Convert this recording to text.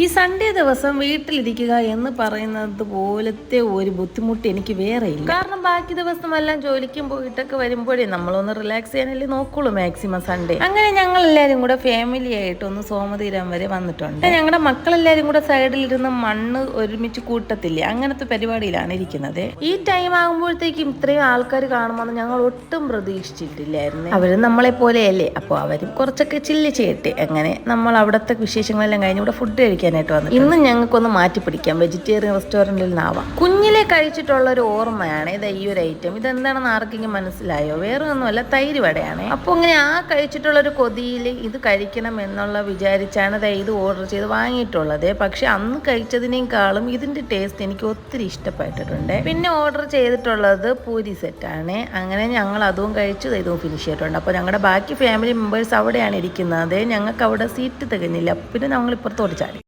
ഈ സൺഡേ ദിവസം വീട്ടിലിരിക്കുക എന്ന് പറയുന്നത് പോലത്തെ ഒരു ബുദ്ധിമുട്ട് എനിക്ക് വേറെ ഇല്ല. കാരണം ബാക്കി ദിവസമെല്ലാം ജോലിക്കും പോയിട്ടൊക്കെ വരുമ്പോഴേ നമ്മളൊന്ന് റിലാക്സ് ചെയ്യാനല്ലേ നോക്കുള്ളൂ മാക്സിമം സൺഡേ അങ്ങനെ ഞങ്ങൾ എല്ലാവരും കൂടെ ഫാമിലി ആയിട്ട് ഒന്ന് സോമതീരം വരെ വന്നിട്ടുണ്ട്. ഞങ്ങളുടെ മക്കളെല്ലാവരും കൂടെ സൈഡിലിരുന്ന് മണ്ണ് ഒരുമിച്ച് കൂട്ടത്തില്ലേ? അങ്ങനത്തെ പരിപാടിയിലാണ് ഇരിക്കുന്നത്. ഈ ടൈം ആകുമ്പോഴത്തേക്കും ഇത്രയും ആൾക്കാർ കാണുമെന്ന് ഞങ്ങൾ ഒട്ടും പ്രതീക്ഷിച്ചിട്ടില്ലായിരുന്നു. അവരും നമ്മളെ പോലെയല്ലേ? അപ്പോൾ അവരും കുറച്ചൊക്കെ ചില്ല് ചെയ്യട്ടെ. അങ്ങനെ നമ്മൾ അവിടുത്തെ വിശേഷങ്ങളെല്ലാം കഴിഞ്ഞ് ഇവിടെ ഫുഡ് കഴിക്കാനായിട്ട് വന്നു ഇന്ന് ഞങ്ങൾക്കൊന്ന് മാറ്റി പിടിക്കാം വെജിറ്റേറിയൻ റെസ്റ്റോറന്റിൽ നിന്നാവാം കുഞ്ഞിലെ കഴിച്ചിട്ടുള്ള ഒരു ഓർമ്മയാണ് ഇത് ഈ ഒരു ഐറ്റം ഇതെന്താണെന്ന് ആർക്കെങ്കിലും മനസ്സിലായോ? വേറെ ഒന്നുമല്ല തൈര് വടയാണ്. അപ്പോൾ ഇങ്ങനെ ആ കഴിച്ചിട്ടുള്ള ഒരു കൊതിയിൽ ഇത് കഴിക്കണം എന്നുള്ള വിചാരിച്ചാണ് ഇത് ഓർഡർ ചെയ്ത് വാങ്ങിയിട്ടുള്ളത്. പക്ഷെ അന്ന് കഴിച്ചതിനേക്കാളും ഇതിന്റെ ടേസ്റ്റ് എനിക്ക് ഒത്തിരി ഇഷ്ടപ്പെട്ടിട്ടുണ്ട്. പിന്നെ ഓർഡർ ചെയ്തിട്ടുള്ളത് പൂരി സെറ്റാണ് അങ്ങനെ ഞങ്ങൾ അതും കഴിച്ചു ഇതും ഫിനിഷ് ചെയ്തിട്ടുണ്ട്. അപ്പോൾ ഞങ്ങളുടെ ബാക്കി ഫാമിലി മെമ്പേഴ്സ് അവിടെയാണ് ഇരിക്കുന്നത്. ഞങ്ങൾക്ക് അവിടെ സീറ്റ് തികഞ്ഞില്ല. പിന്നെ ഞങ്ങൾ ഇപ്പുറത്തോട്ട് ചാടി.